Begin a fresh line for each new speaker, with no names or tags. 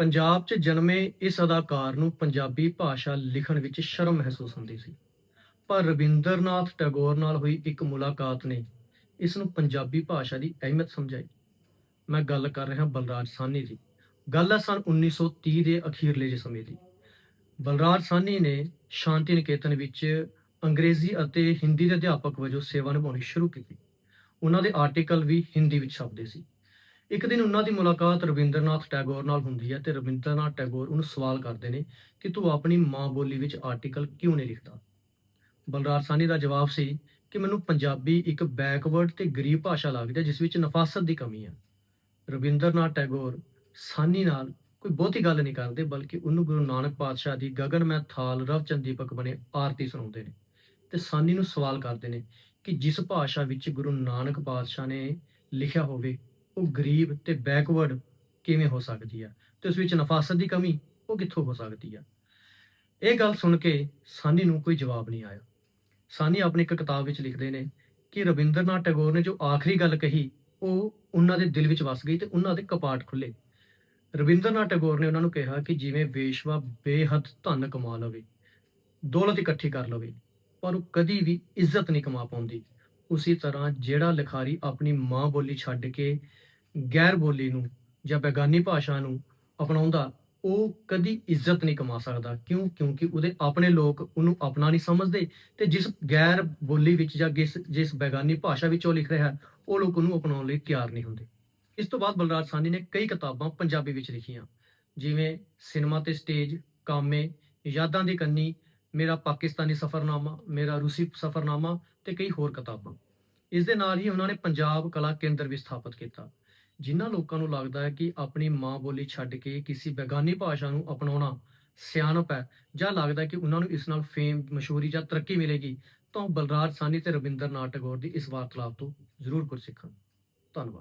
ਪੰਜਾਬ 'ਚ ਜਨਮੇ ਇਸ ਅਦਾਕਾਰ ਨੂੰ ਪੰਜਾਬੀ ਭਾਸ਼ਾ ਲਿਖਣ ਵਿੱਚ ਸ਼ਰਮ ਮਹਿਸੂਸ ਹੁੰਦੀ ਸੀ। ਪਰ ਰਵਿੰਦਰਨਾਥ ਟੈਗੋਰ ਨਾਲ ਹੋਈ ਇੱਕ ਮੁਲਾਕਾਤ ਨੇ ਇਸ ਨੂੰ ਪੰਜਾਬੀ ਭਾਸ਼ਾ ਦੀ ਅਹਿਮੀਅਤ ਸਮਝਾਈ। ਮੈਂ ਗੱਲ ਕਰ ਰਿਹਾ ਬਲਰਾਜ ਸਾਨੀ ਦੀ। ਗੱਲ ਹੈ ਸਨ 1930 ਦੇ ਅਖੀਰਲੇ ਜੇ ਸਮੇਂ ਦੀ। ਬਲਰਾਜ ਸਾਨੀ ਨੇ ਸ਼ਾਂਤੀ ਨਿਕੇਤਨ ਵਿੱਚ ਅੰਗਰੇਜ਼ੀ ਅਤੇ ਹਿੰਦੀ ਦੇ ਅਧਿਆਪਕ ਵਜੋਂ ਸੇਵਾ ਨਿਭਾਉਣੀ ਸ਼ੁਰੂ ਕੀਤੀ। ਉਹਨਾਂ ਦੇ ਆਰਟੀਕਲ ਵੀ ਹਿੰਦੀ ਵਿੱਚ ਛਪਦੇ ਸੀ। ਇੱਕ ਦਿਨ ਉਹਨਾਂ ਦੀ ਮੁਲਾਕਾਤ ਰਵਿੰਦਰਨਾਥ ਟੈਗੋਰ ਨਾਲ ਹੁੰਦੀ ਹੈ ਤੇ ਰਵਿੰਦਰਨਾਥ ਟੈਗੋਰ ਉਹਨੂੰ ਸਵਾਲ ਕਰਦੇ ਨੇ ਕਿ ਤੂੰ ਆਪਣੀ ਮਾਂ ਬੋਲੀ ਵਿੱਚ ਆਰਟੀਕਲ ਕਿਉਂ ਨਹੀਂ ਲਿਖਦਾ? ਬਲਰਾਜ ਸਾਨੀ ਦਾ ਜਵਾਬ ਸੀ ਕਿ ਮੈਨੂੰ ਪੰਜਾਬੀ ਇੱਕ ਬੈਕਵਰਡ ਤੇ ਗਰੀਬ ਭਾਸ਼ਾ ਲੱਗਦੀ ਹੈ, ਜਿਸ ਵਿੱਚ ਨਫਾਸਤ ਦੀ ਕਮੀ ਹੈ। ਰਵਿੰਦਰਨਾਥ ਟੈਗੋਰ ਸਾਨੀ ਨਾਲ ਕੋਈ ਬਹੁਤੀ ਗੱਲ ਨਹੀਂ ਕਰਦੇ, ਬਲਕਿ ਉਹਨੂੰ ਗੁਰੂ ਨਾਨਕ ਪਾਤਸ਼ਾਹ ਦੀ ਗਗਨ ਮੈਂ ਥਾਲ ਰਵਚੰਦ ਦੀਪਕ ਬਣੇ ਆਰਤੀ ਸੁਣਾਉਂਦੇ ਨੇ। ਤੇ ਸਾਨੀ ਨੂੰ ਸਵਾਲ ਕਰਦੇ ਨੇ ਕਿ ਜਿਸ ਭਾਸ਼ਾ ਵਿੱਚ ਗੁਰੂ ਨਾਨਕ ਪਾਤਸ਼ਾਹ ਨੇ ਲਿਖਿਆ ਹੋਵੇ ਉਹ ਗਰੀਬ ਤੇ ਬੈਕਵਰਡ ਕਿਵੇਂ ਹੋ ਸਕਦੀ ਹੈ ਤੇ ਉਸ ਵਿੱਚ ਨਫਾਸਤ ਦੀ ਕਮੀ ਉਹ ਕਿੱਥੋਂ ਹੋ ਸਕਦੀ ਹੈ ਇਹ ਗੱਲ ਸੁਣ ਕੇ ਸਾਨੀ ਨੂੰ ਕੋਈ ਜਵਾਬ ਨਹੀਂ ਆਇਆ। ਸਾਨੀ ਆਪਣੀ ਇੱਕ ਕਿਤਾਬ ਵਿੱਚ ਲਿਖਦੇ ਨੇ ਕਿ ਰਵਿੰਦਰਨਾਥ ਟੈਗੋਰ ਨੇ ਜੋ ਆਖਰੀ ਗੱਲ ਕਹੀ, ਉਹ ਉਹਨਾਂ ਦੇ ਦਿਲ ਵਿੱਚ ਵਸ ਗਈ ਤੇ ਉਹਨਾਂ ਦੇ ਕਪਾਟ ਖੁੱਲੇ। ਰਵਿੰਦਰਨਾਥ ਟੈਗੋਰ ਨੇ ਉਹਨਾਂ ਨੂੰ ਕਿਹਾ ਕਿ ਜਿਵੇਂ ਵੇਸ਼ਵਾ ਬੇਹੱਦ ਧਨ ਕਮਾ ਲਵੇ, ਦੌਲਤ ਇਕੱਠੀ ਕਰ ਲਵੇ, ਪਰ ਉਹ ਕਦੀ ਵੀ ਇੱਜ਼ਤ ਨਹੀਂ ਕਮਾ ਪਾਉਂਦੀ। ਉਸੇ ਤਰ੍ਹਾਂ ਜਿਹੜਾ ਲਿਖਾਰੀ ਆਪਣੀ ਮਾਂ ਬੋਲੀ ਛੱਡ ਕੇ ਗੈਰ ਬੋਲੀ ਨੂੰ ਜਾਂ ਬੇਗਾਨੀ ਭਾਸ਼ਾ ਨੂੰ ਅਪਣਾਉਂਦਾ, ਉਹ ਕਦੀ ਇੱਜ਼ਤ ਨਹੀਂ ਕਮਾ ਸਕਦਾ। ਕਿਉਂ? ਕਿਉਂਕਿ ਉਹਦੇ ਆਪਣੇ ਲੋਕ ਉਹਨੂੰ ਆਪਣਾ ਨਹੀਂ ਸਮਝਦੇ ਤੇ ਜਿਸ ਗੈਰ ਬੋਲੀ ਵਿੱਚ ਜਾਂ ਜਿਸ ਜਿਸ ਬੇਗਾਨੀ ਭਾਸ਼ਾ ਵਿੱਚ ਉਹ ਲਿਖ ਰਿਹਾ, ਉਹ ਲੋਕ ਉਹਨੂੰ ਅਪਣਾਉਣ ਲਈ ਤਿਆਰ ਨਹੀਂ ਹੁੰਦੇ। ਇਸ ਤੋਂ ਬਾਅਦ ਬਲਰਾਜ ਸਾਹਨੀ ਨੇ ਕਈ ਕਿਤਾਬਾਂ ਪੰਜਾਬੀ ਵਿੱਚ ਲਿਖੀਆਂ, ਜਿਵੇਂ ਸਿਨੇਮਾ ਤੇ ਸਟੇਜ, ਕਾਮੇ, ਯਾਦਾਂ ਦੀ ਕੰਨੀ ਮੇਰਾ ਪਾਕਿਸਤਾਨੀ ਸਫ਼ਰਨਾਮਾ, ਮੇਰਾ ਰੂਸੀ ਸਫ਼ਰਨਾਮਾ ਤੇ ਕਈ ਹੋਰ ਕਿਤਾਬਾਂ। ਇਸ ਦੇ ਨਾਲ ਹੀ ਉਹਨਾਂ ਨੇ ਪੰਜਾਬ ਕਲਾ ਕੇਂਦਰ ਵੀ ਸਥਾਪਿਤ ਕੀਤਾ, ਜਿਨ੍ਹਾਂ ਲੋਕਾਂ ਨੂੰ ਲੱਗਦਾ ਹੈ ਕਿ ਆਪਣੀ ਮਾਂ ਬੋਲੀ ਛੱਡ ਕੇ ਕਿਸੇ ਬੇਗਾਨੀ ਭਾਸ਼ਾ ਨੂੰ ਅਪਣਾਉਣਾ ਸਿਆਣਪ ਹੈ ਜਾਂ ਲੱਗਦਾ ਕਿ ਉਹਨਾਂ ਨੂੰ ਇਸ ਨਾਲ ਫੇਮ, ਮਸ਼ਹੂਰੀ ਜਾਂ ਤਰੱਕੀ ਮਿਲੇਗੀ, ਤਾਂ ਉਹ ਬਲਰਾਜ ਸਾਹਨੀ ਤੇ ਰਵਿੰਦਰਨਾਥ ਟੈਗੋਰ ਦੀ ਇਸ ਵਾਰਤਾਲਾਪ ਤੋਂ ਜ਼ਰੂਰ ਕੁਝ ਸਿੱਖਣ ਧੰਨਵਾਦ।